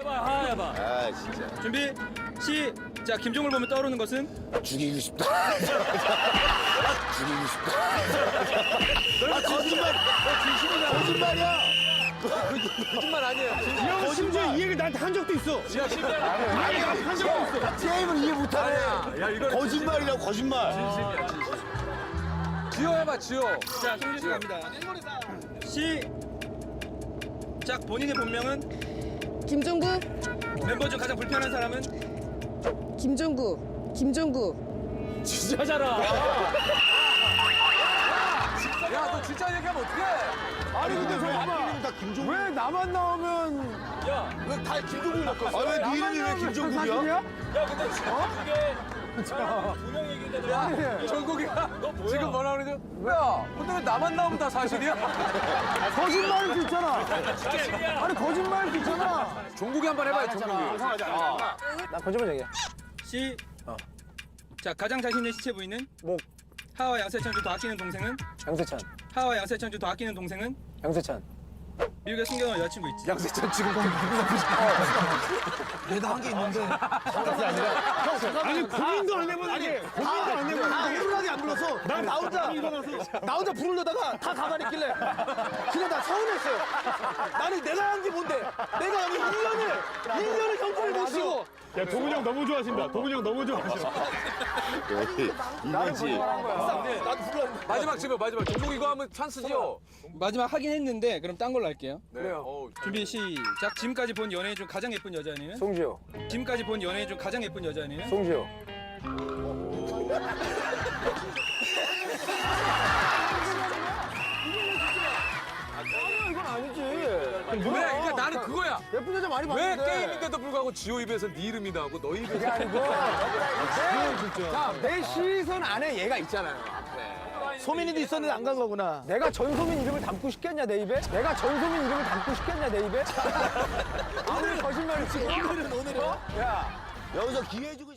해봐 하 해봐. 아 진짜. 준비 시작. 김종을 보면 떠오르는 것은? 죽이고 싶다. 죽이고 싶다. 아 거짓말. 거짓말이야. 거짓말 아니에요. 형 심지어 이 얘기를 나한테 한 적도 있어. 진짜 진짜. 아니, 한 적도 있어. 게임을 이해 못하네. 야. 이거 거짓말이라고 거짓말. 진심이야 진심. 지호 해봐 지호. 자씨 갑니다. 시작. 본인의 본명은 김종구, 멤버 중 가장 불편한 사람은 김종구, 김종구. 진짜잖아 야 너 진짜 얘기하면 어떡해? 아니, 근데 잠깐만. 다 김종국 왜 나만 나오면. 왜다 김종국이 바꿨어 아왜 네 이름이 왜 김종국이야? 사실이야? 야 근데 지금 그게 두명 얘기인데 야 정국이가 지금 뭐라 그러죠? 야 근데 왜 나만 나오면 다 사실이야? 거짓말일 수 있잖아. 아니, 거짓말일 수 있잖아. 종국이 한번 해봐요 종국이. 나 거짓말 얘기야. 시. 자 가장 자신 있는 시체 부위는 목. 하와 양세찬주 더 아끼는 동생은 양세찬. 하와 양세찬주 더 아끼는 동생은 양세찬. 미국에 숨겨놓은 여자친구 있지. 양세찬 지금 아니, 고민도 안 해봤는데. 고민도 안 해봤는데. 불하게 안 불러서 난 나 혼자 나 혼자 부르려다가 다 가만히 있길래 그냥 나 서운했어요. 나는 내가 한 게 뭔데? 내가 여기 1년을 1년을 경찰을 못 쉬고 야, 동훈이 형 너무 좋아하신다. 동훈이 형 너무 좋아하셔. 이거지 마지막 집에 마지막 종국 이거 하면 찬스죠? 마지막 하긴 했는데 그럼 딴 걸로 할게요 그래요. 어우, 준비 시작 지금까지 본 연예인 중 가장 예쁜 여자는 송지효. 지금까지 본 연예인 중 가장 예쁜 여자는 송지효. 왜? 그러니까 나는 그거야. 예쁜 여자 많이 왜 봤는데. 게임인데도 불구하고 지호 입에서 네 이름이 나오고 너 입에서 그게 아니고. 자, 내 시선 안에 얘가 있잖아요. 소민이도 있었는데 안 간 거구나 내가 전소민 이름을 담고 싶겠냐, 내 입에? 내가 전소민 이름을 담고 싶겠냐, 내 입에? 아무리 거짓말이지. 오늘은 오늘은 야. 여기서 기회 주고